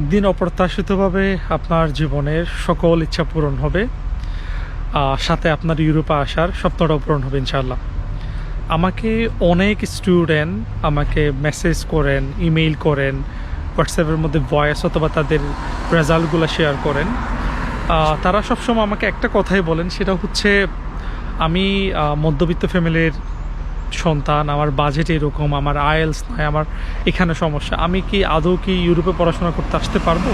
একদিন অপ্রত্যাশিতভাবে আপনার জীবনের সকল ইচ্ছা পূরণ হবে সাথে আপনার ইউরোপে আসার স্বপ্নটাও পূরণ হবে ইনশাল্লাহ আমাকে অনেক স্টুডেন্ট আমাকে মেসেজ করেন, ইমেইল করেন, হোয়াটসঅ্যাপের মধ্যে ভয়েস অথবা তাদের রেজাল্টগুলো শেয়ার করেন। তারা সবসময় আমাকে একটা কথাই বলেন, সেটা হচ্ছে, আমি মধ্যবিত্ত ফ্যামিলির সন্তান, আমার বাজেট এরকম, আমার আয়েলস নয় আমার এখানে সমস্যা। আমি কি আদৌ কি ইউরোপে পড়াশোনা করতে আসতে পারব?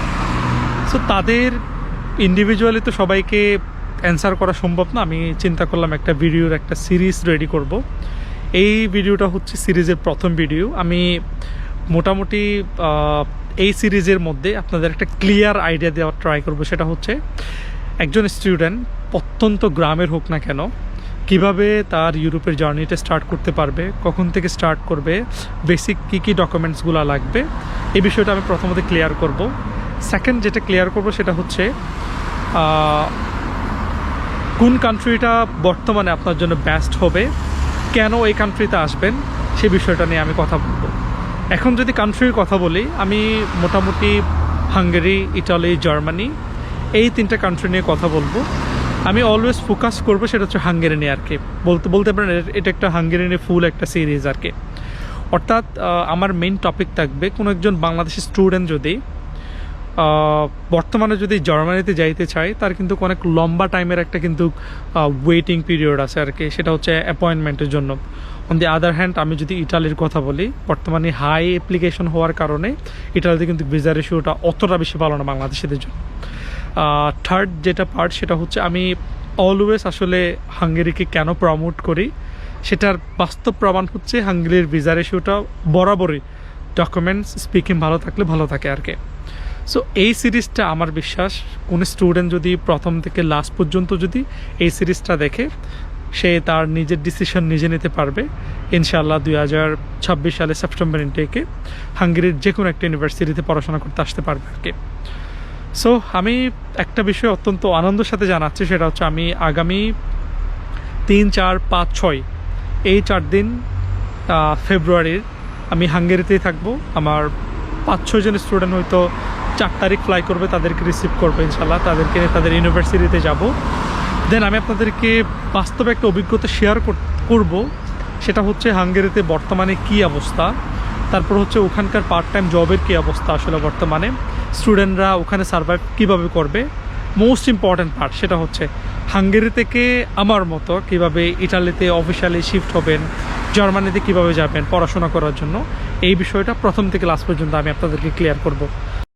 সো তাদের ইন্ডিভিজুয়ালি তো সবাইকে অ্যান্সার করা সম্ভব না। আমি চিন্তা করলাম একটা ভিডিওর একটা সিরিজ রেডি করব। এই ভিডিওটা হচ্ছে সিরিজের প্রথম ভিডিও আমি মোটামুটি এই সিরিজের মধ্যে আপনাদের একটা ক্লিয়ার আইডিয়া দেওয়ার ট্রাই করব। সেটা হচ্ছে, একজন স্টুডেন্ট প্রত্যন্ত গ্রামের হোক না কেন কীভাবে তার ইউরোপের জার্নিটা স্টার্ট করতে পারবে, কখন থেকে স্টার্ট করবে, বেসিক কী কী ডকুমেন্টসগুলো লাগবে এই বিষয়টা আমি প্রথমত ক্লিয়ার করব। সেকেন্ড যেটা ক্লিয়ার করব সেটা হচ্ছে কোন কান্ট্রিটা বর্তমানে আপনার জন্য বেস্ট হবে, কেন এই কান্ট্রিতে আসবেন, সে বিষয়টা নিয়ে আমি কথা বলব। এখন যদি কান্ট্রির কথা বলি, আমি মোটামুটি হাঙ্গেরি ইটালি জার্মানি এই তিনটা কান্ট্রি নিয়ে কথা বলব। আমি অলওয়েজ ফোকাস করব সেটা হচ্ছে হাঙ্গেরি নিয়ে আর কি। বলতে বলতে পারেন এটা একটা হাঙ্গেরি নিয়ে ফুল একটা সিরিজ আর কি। অর্থাৎ আমার মেইন টপিক থাকবে কোনো একজন বাংলাদেশি স্টুডেন্ট যদি বর্তমানে যদি জার্মানিতে যাইতে চায়, তার কিন্তু অনেক লম্বা টাইমের একটা কিন্তু ওয়েটিং পিরিয়ড আছে আর কি। সেটা হচ্ছে অ্যাপয়েন্টমেন্টের জন্য। অন দি আদার হ্যান্ড আমি যদি ইটালির কথা বলি, বর্তমানে হাই অ্যাপ্লিকেশন হওয়ার কারণে ইটালিতে কিন্তু ভিসার ইস্যুটা অতটা বেশি ভালো না বাংলাদেশিদের জন্য। থার্ড যেটা পার্ট সেটা হচ্ছে আমি অলওয়েজ আসলে হাঙ্গেরিকে কেন প্রমোট করি? সেটার বাস্তব প্রমাণ হচ্ছে হাঙ্গেরির ভিসার ইস্যুটা বরাবরই ডকুমেন্টস স্পিকিং ভালো থাকলে ভালো থাকে আর কি। সো এই সিরিজটা আমার বিশ্বাস, কোনো স্টুডেন্ট যদি প্রথম থেকে লাস্ট পর্যন্ত যদি এই সিরিজটা দেখে, সে তার নিজের ডিসিশন নিজে নিতে পারবে। ইনশাআল্লাহ দুই হাজার ছাব্বিশ সালে সেপ্টেম্বর ইনটেকে হাঙ্গেরির যে কোনো একটা ইউনিভার্সিটিতে পড়াশোনা করতে আসতে পারবে আর কি। সো আমি একটা বিষয় অত্যন্ত আনন্দের সাথে জানাচ্ছি, সেটা হচ্ছে আমি আগামী তিন, চার, পাঁচ, ছয়, এই চার দিন ফেব্রুয়ারির আমি হাঙ্গেরিতেই থাকব। আমার পাঁচ, ছয় জন স্টুডেন্ট হয়তো চার তারিখ ফ্লাই করবে, তাদেরকে রিসিভ করবে ইনশাল্লাহ তাদেরকে তাদের ইউনিভার্সিটিতে যাব। দেন আমি আপনাদেরকে বাস্তবে একটা অভিজ্ঞতা শেয়ার করব। সেটা হচ্ছে হাঙ্গেরিতে বর্তমানে কি অবস্থা? তারপর হচ্ছে ওখানকার পার্ট টাইম জবের কী অবস্থা আসলে বর্তমানে? স্টুডেন্টরা ওখানে সার্ভাইভ কীভাবে করবে? মোস্ট ইম্পর্ট্যান্ট পার্ট সেটা হচ্ছে হাঙ্গেরি থেকে আমার মতো কীভাবে ইটালিতে অফিসিয়ালি শিফট হবেন, জার্মানিতে কীভাবে যাবেন পড়াশোনা করার জন্য, এই বিষয়টা প্রথম থেকে লাস্ট পর্যন্ত আমি আপনাদেরকে ক্লিয়ার করব।